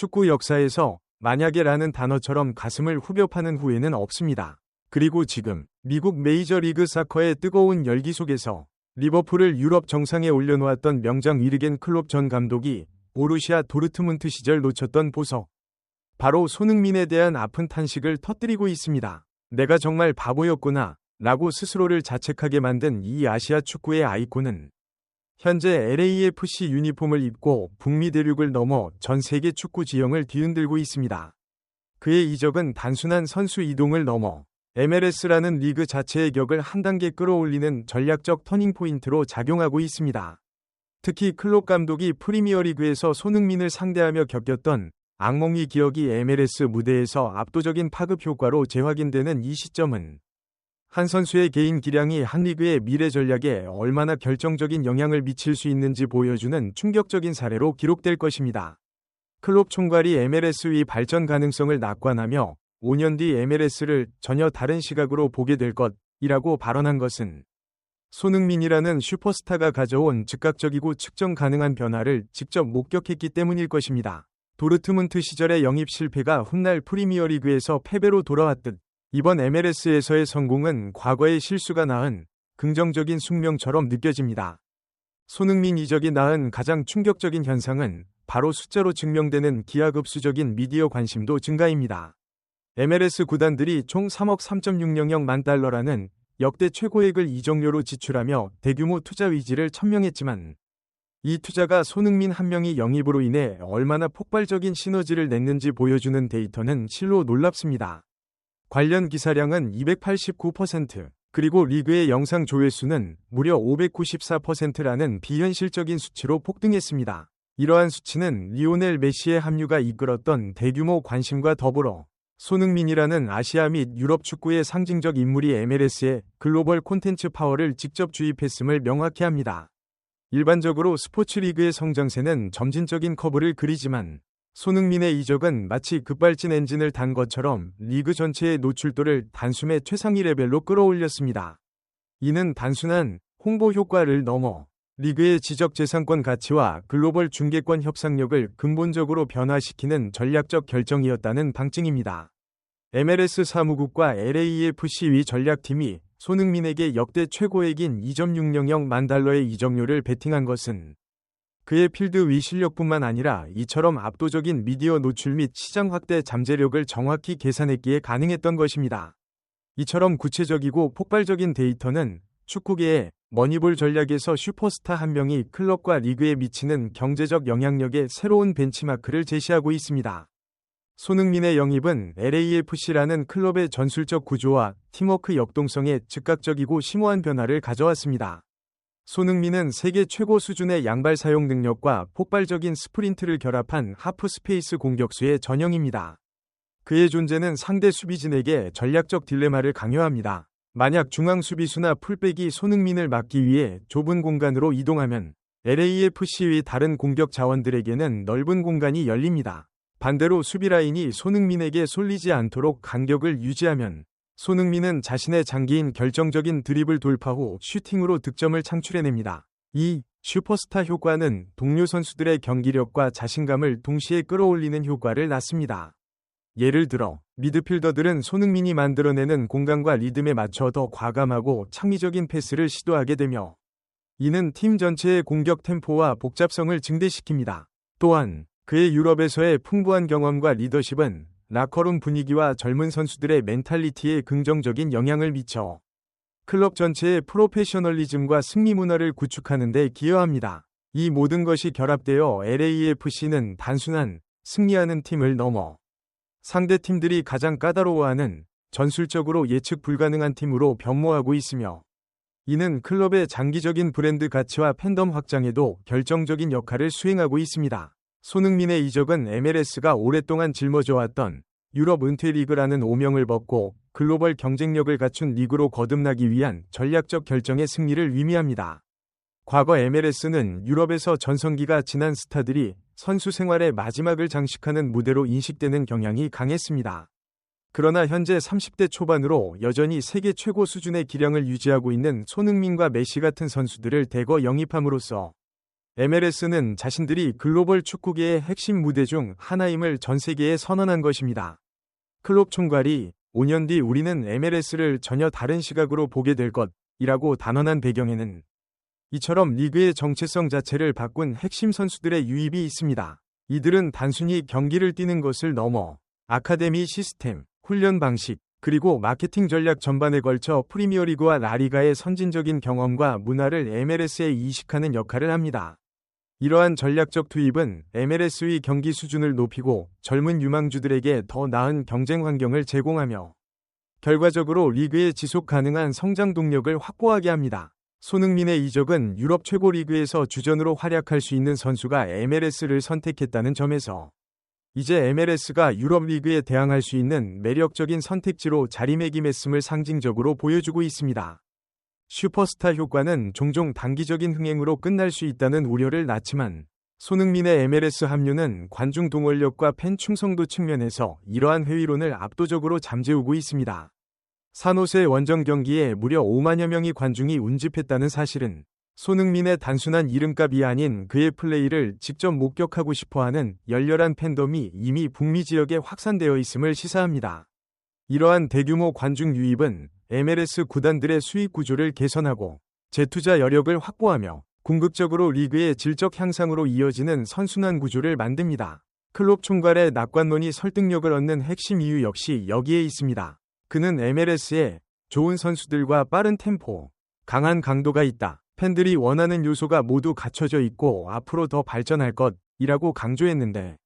축구 역사에서 만약에라는 단어처럼 가슴을 후벼 파는 후회는 없습니다. 그리고 지금 미국 메이저리그 사커의 뜨거운 열기 속에서 리버풀을 유럽 정상에 올려놓았던 명장 위르겐 클롭 전 감독이 보루시아 도르트문트 시절 놓쳤던 보석. 바로 손흥민에 대한 아픈 탄식을 터뜨리고 있습니다. 내가 정말 바보였구나 라고 스스로를 자책하게 만든 이 아시아 축구의 아이콘은 현재 LAFC 유니폼을 입고 북미 대륙을 넘어 전 세계 축구 지형을 뒤흔들고 있습니다. 그의 이적은 단순한 선수 이동을 넘어 MLS라는 리그 자체의 격을 한 단계 끌어올리는 전략적 터닝포인트로 작용하고 있습니다. 특히 클롭 감독이 프리미어리그에서 손흥민을 상대하며 겪었던 악몽이 기억이 MLS 무대에서 압도적인 파급 효과로 재확인되는 이 시점은 한 선수의 개인 기량이 한 리그의 미래 전략에 얼마나 결정적인 영향을 미칠 수 있는지 보여주는 충격적인 사례로 기록될 것입니다. 클롭 총괄이 MLS의 발전 가능성을 낙관하며 5년 뒤 MLS를 전혀 다른 시각으로 보게 될 것이라고 발언한 것은 손흥민이라는 슈퍼스타가 가져온 즉각적이고 측정 가능한 변화를 직접 목격했기 때문일 것입니다. 도르트문트 시절의 영입 실패가 훗날 프리미어리그에서 패배로 돌아왔듯 이번 MLS에서의 성공은 과거의 실수가 낳은 긍정적인 숙명처럼 느껴집니다. 손흥민 이적이 낳은 가장 충격적인 현상은 바로 숫자로 증명되는 기하급수적인 미디어 관심도 증가입니다. MLS 구단들이 총 3억 3.600만 달러라는 역대 최고액을 이적료로 지출하며 대규모 투자 의지를 천명했지만 이 투자가 손흥민 한 명이 영입으로 인해 얼마나 폭발적인 시너지를 냈는지 보여주는 데이터는 실로 놀랍습니다. 관련 기사량은 289%, 그리고 리그의 영상 조회수는 무려 594%라는 비현실적인 수치로 폭등했습니다. 이러한 수치는 리오넬 메시의 합류가 이끌었던 대규모 관심과 더불어 손흥민이라는 아시아 및 유럽 축구의 상징적 인물이 MLS에 글로벌 콘텐츠 파워를 직접 주입했음을 명확히 합니다. 일반적으로 스포츠 리그의 성장세는 점진적인 커브를 그리지만 손흥민의 이적은 마치 급발진 엔진을 단 것처럼 리그 전체의 노출도를 단숨에 최상위 레벨로 끌어올렸습니다. 이는 단순한 홍보 효과를 넘어 리그의 지적 재산권 가치와 글로벌 중계권 협상력을 근본적으로 변화시키는 전략적 결정이었다는 방증입니다. MLS 사무국과 LAFC의 전략팀이 손흥민에게 역대 최고액인 2.600만 달러의 이적료를 베팅한 것은 그의 필드 위 실력뿐만 아니라 이처럼 압도적인 미디어 노출 및 시장 확대 잠재력을 정확히 계산했기에 가능했던 것입니다. 이처럼 구체적이고 폭발적인 데이터는 축구계의 머니볼 전략에서 슈퍼스타 한 명이 클럽과 리그에 미치는 경제적 영향력의 새로운 벤치마크를 제시하고 있습니다. 손흥민의 영입은 LAFC라는 클럽의 전술적 구조와 팀워크 역동성에 즉각적이고 심오한 변화를 가져왔습니다. 손흥민은 세계 최고 수준의 양발 사용 능력과 폭발적인 스프린트를 결합한 하프 스페이스 공격수의 전형입니다. 그의 존재는 상대 수비진에게 전략적 딜레마를 강요합니다. 만약 중앙 수비수나 풀백이 손흥민을 막기 위해 좁은 공간으로 이동하면 LAFC의 다른 공격 자원들에게는 넓은 공간이 열립니다. 반대로 수비 라인이 손흥민에게 쏠리지 않도록 간격을 유지하면 손흥민은 자신의 장기인 결정적인 드리블 돌파 후 슈팅으로 득점을 창출해냅니다. 이 슈퍼스타 효과는 동료 선수들의 경기력과 자신감을 동시에 끌어올리는 효과를 낳습니다. 예를 들어 미드필더들은 손흥민이 만들어내는 공간과 리듬에 맞춰 더 과감하고 창의적인 패스를 시도하게 되며 이는 팀 전체의 공격 템포와 복잡성을 증대시킵니다. 또한 그의 유럽에서의 풍부한 경험과 리더십은 라커룸 분위기와 젊은 선수들의 멘탈리티에 긍정적인 영향을 미쳐 클럽 전체의 프로페셔널리즘과 승리 문화를 구축하는 데 기여합니다. 이 모든 것이 결합되어 LAFC는 단순한 승리하는 팀을 넘어 상대 팀들이 가장 까다로워하는 전술적으로 예측 불가능한 팀으로 변모하고 있으며 이는 클럽의 장기적인 브랜드 가치와 팬덤 확장에도 결정적인 역할을 수행하고 있습니다. 손흥민의 이적은 MLS가 오랫동안 짊어져왔던 유럽 은퇴 리그라는 오명을 벗고 글로벌 경쟁력을 갖춘 리그로 거듭나기 위한 전략적 결정의 승리를 의미합니다. 과거 MLS는 유럽에서 전성기가 지난 스타들이 선수 생활의 마지막을 장식하는 무대로 인식되는 경향이 강했습니다. 그러나 현재 30대 초반으로 여전히 세계 최고 수준의 기량을 유지하고 있는 손흥민과 메시 같은 선수들을 대거 영입함으로써 MLS는 자신들이 글로벌 축구계의 핵심 무대 중 하나임을 전 세계에 선언한 것입니다. 클롭 총괄이 5년 뒤 우리는 MLS를 전혀 다른 시각으로 보게 될 것이라고 단언한 배경에는 이처럼 리그의 정체성 자체를 바꾼 핵심 선수들의 유입이 있습니다. 이들은 단순히 경기를 뛰는 것을 넘어 아카데미 시스템, 훈련 방식, 그리고 마케팅 전략 전반에 걸쳐 프리미어리그와 라리가의 선진적인 경험과 문화를 MLS에 이식하는 역할을 합니다. 이러한 전략적 투입은 MLS의 경기 수준을 높이고 젊은 유망주들에게 더 나은 경쟁 환경을 제공하며 결과적으로 리그의 지속 가능한 성장 동력을 확보하게 합니다. 손흥민의 이적은 유럽 최고 리그에서 주전으로 활약할 수 있는 선수가 MLS를 선택했다는 점에서 이제 MLS가 유럽 리그에 대항할 수 있는 매력적인 선택지로 자리매김했음을 상징적으로 보여주고 있습니다. 슈퍼스타 효과는 종종 단기적인 흥행으로 끝날 수 있다는 우려를 낳지만 손흥민의 MLS 합류는 관중 동원력과 팬 충성도 측면에서 이러한 회의론을 압도적으로 잠재우고 있습니다. 산호세 원정 경기에 무려 5만여 명의 관중이 운집했다는 사실은 손흥민의 단순한 이름값이 아닌 그의 플레이를 직접 목격하고 싶어하는 열렬한 팬덤이 이미 북미 지역에 확산되어 있음을 시사합니다. 이러한 대규모 관중 유입은 MLS 구단들의 수익 구조를 개선하고 재투자 여력을 확보하며 궁극적으로 리그의 질적 향상으로 이어지는 선순환 구조를 만듭니다. 클롭 총괄의 낙관론이 설득력을 얻는 핵심 이유 역시 여기에 있습니다. 그는 MLS에 좋은 선수들과 빠른 템포, 강한 강도가 있다. 팬들이 원하는 요소가 모두 갖춰져 있고 앞으로 더 발전할 것이라고 강조했는데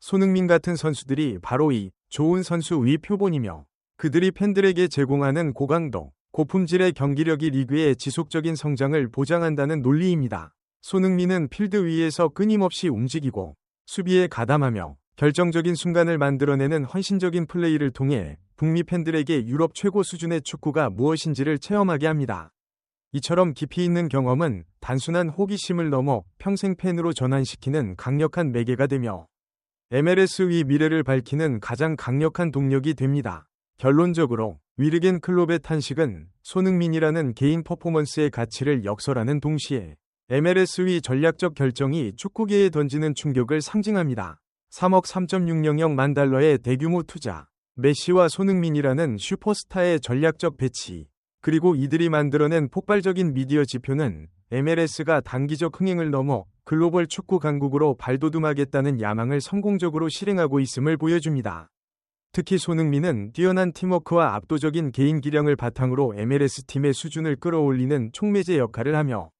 손흥민 같은 선수들이 바로 이 좋은 선수의 표본이며 그들이 팬들에게 제공하는 고강도, 고품질의 경기력이 리그의 지속적인 성장을 보장한다는 논리입니다. 손흥민은 필드 위에서 끊임없이 움직이고 수비에 가담하며 결정적인 순간을 만들어내는 헌신적인 플레이를 통해 북미 팬들에게 유럽 최고 수준의 축구가 무엇인지를 체험하게 합니다. 이처럼 깊이 있는 경험은 단순한 호기심을 넘어 평생 팬으로 전환시키는 강력한 매개가 되며 MLS의 미래를 밝히는 가장 강력한 동력이 됩니다. 결론적으로 위르겐 클롭의 탄식은 손흥민이라는 개인 퍼포먼스의 가치를 역설하는 동시에 MLS의 전략적 결정이 축구계에 던지는 충격을 상징합니다. 3억 3.600만 달러의 대규모 투자, 메시와 손흥민이라는 슈퍼스타의 전략적 배치, 그리고 이들이 만들어낸 폭발적인 미디어 지표는 MLS가 단기적 흥행을 넘어 글로벌 축구 강국으로 발돋움하겠다는 야망을 성공적으로 실행하고 있음을 보여줍니다. 특히 손흥민은 뛰어난 팀워크와 압도적인 개인 기량을 바탕으로 MLS 팀의 수준을 끌어올리는 촉매제 역할을 하며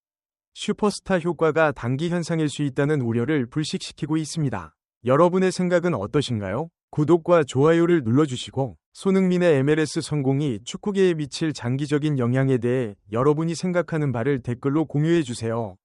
슈퍼스타 효과가 단기 현상일 수 있다는 우려를 불식시키고 있습니다. 여러분의 생각은 어떠신가요? 구독과 좋아요를 눌러주시고 손흥민의 MLS 성공이 축구계에 미칠 장기적인 영향에 대해 여러분이 생각하는 바를 댓글로 공유해주세요.